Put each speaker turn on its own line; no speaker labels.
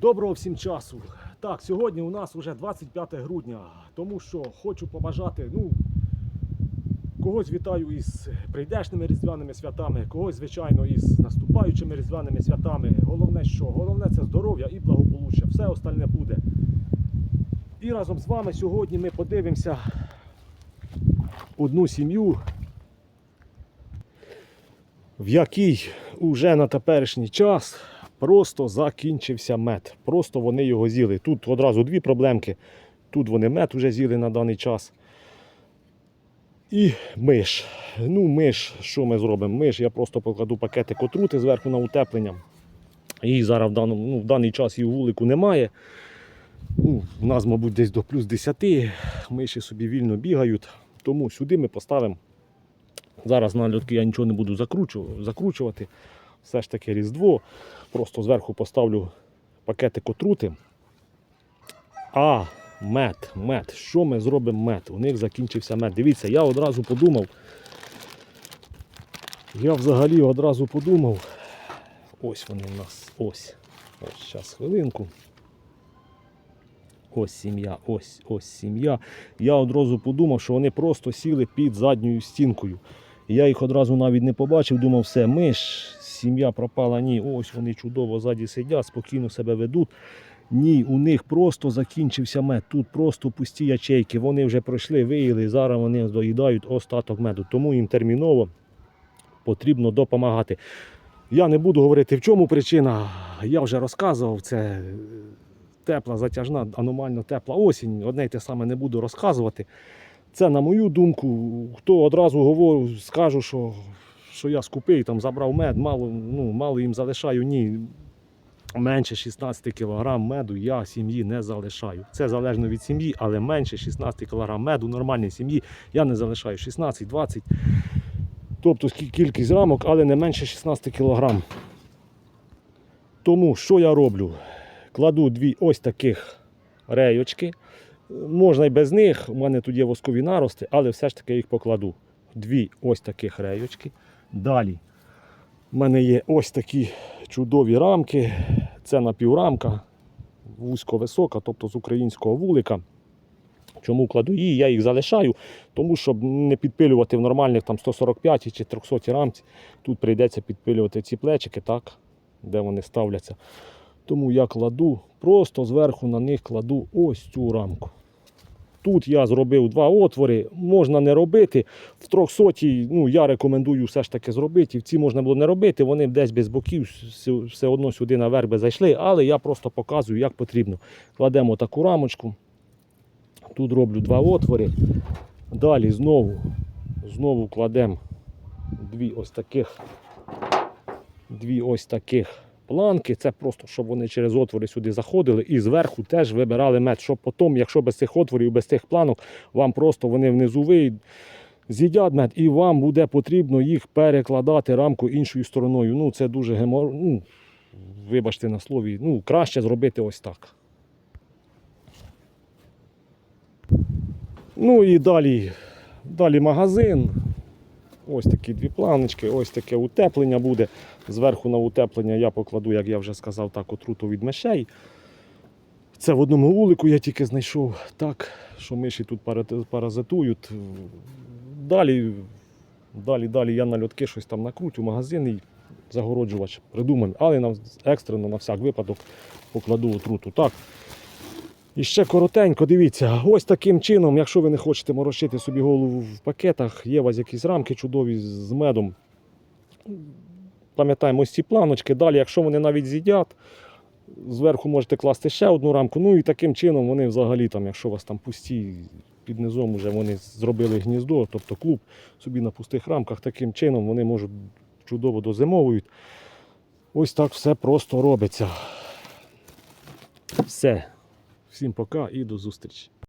Доброго всім часу. Так, сьогодні у нас вже 25 грудня, тому що хочу побажати, ну, когось вітаю із прийдешними різдвяними святами, когось, звичайно, із наступаючими різдвяними святами. Головне що? Головне це здоров'я і благополуччя. Все остальне буде. І разом з вами сьогодні ми подивимося одну сім'ю, в якій уже на теперішній час просто закінчився мед. Просто вони його з'їли. Тут одразу дві проблемки. Тут вони мед вже з'їли на даний час. І миш. Ну, миш, що ми зробимо? Миш, я просто покладу пакетик отрути зверху на утеплення. Її зараз в, даному, ну, в даний час у вулику немає. Ну, у нас, мабуть, десь до плюс 10. Миші собі вільно бігають. Тому сюди ми поставимо. Зараз на льотки я нічого не буду закручувати. Все ж таки Різдво. Просто зверху поставлю пакетик отрути. А, мед, мед. Що ми зробимо мед? У них закінчився мед. Дивіться, я одразу подумав. Я взагалі одразу подумав. Ось вони в нас. Ось. Ось зараз хвилинку. Ось сім'я, ось, ось сім'я. Я одразу подумав, що вони просто сіли під задньою стінкою. Я їх одразу навіть не побачив, думав, все, миш, сім'я пропала. Ні, ось вони чудово ззаді сидять, спокійно себе ведуть. Ні, у них просто закінчився мед. Тут просто пусті ячейки. Вони вже пройшли, виїли, зараз вони доїдають остаток меду. Тому їм терміново потрібно допомагати. Я не буду говорити, в чому причина. Я вже розказував, це тепла, затяжна, аномально тепла осінь. Одне й те саме не буду розказувати. Це, на мою думку, хто одразу говорю, скажу, що, що я скупий, там забрав мед, мало, ну, мало їм залишаю. Ні. Менше 16 кг меду я сім'ї не залишаю. Це залежно від сім'ї, але менше 16 кг меду нормальній сім'ї я не залишаю 16-20. Тобто кількість рамок, але не менше 16 кг. Тому що я роблю? Кладу дві ось таких рейочки. Можна і без них, у мене тут є воскові нарости, але все ж таки їх покладу. Дві ось таких рейочки. Далі в мене є ось такі чудові рамки. Це напіврамка, вузько-висока, тобто з українського вулика. Чому кладу її? Я їх залишаю, тому щоб не підпилювати в нормальних там 145 чи 300 рамці. Тут прийдеться підпилювати ці плечики, так, де вони ставляться. Тому я кладу, просто зверху на них кладу ось цю рамку. Тут я зробив два отвори, можна не робити. В 300 ну, я рекомендую все ж таки зробити. Ці можна було не робити, вони десь без боків все одно сюди наверх би зайшли, але я просто показую, як потрібно. Кладемо таку рамочку. Тут роблю два отвори. Далі знову, знову кладемо дві ось таких, дві ось таких планки. Це просто, щоб вони через отвори сюди заходили і зверху теж вибирали мед. Щоб потім, якщо без цих отворів, без тих планок, вам просто вони внизу вийдуть, з'їдять мед, і вам буде потрібно їх перекладати рамку іншою стороною. Ну, це дуже гемор... ну, вибачте на слові, ну, краще зробити ось так. Ну і далі, далі магазин. Ось такі дві планочки, ось таке утеплення буде. Зверху на утеплення я покладу, як я вже сказав, так отруту від мишей. Це в одному вулику я тільки знайшов так, що миші тут паразитують. Далі, далі, далі я на льотки щось там накрутю, магазин і загороджувач придуманий. Але на, екстрено на всяк випадок покладу отруту. Так. І ще коротенько, дивіться, ось таким чином, якщо ви не хочете морочити собі голову в пакетах, є у вас якісь рамки чудові з медом. Пам'ятаємо ці планочки. Далі, якщо вони навіть з'їдять, зверху можете класти ще одну рамку. Ну і таким чином вони взагалі, там, якщо у вас там пусті, під низом вже вони зробили гніздо, тобто клуб собі на пустих рамках, таким чином вони можуть чудово дозимовують. Ось так все просто робиться. Все. Всім пока і до зустрічі.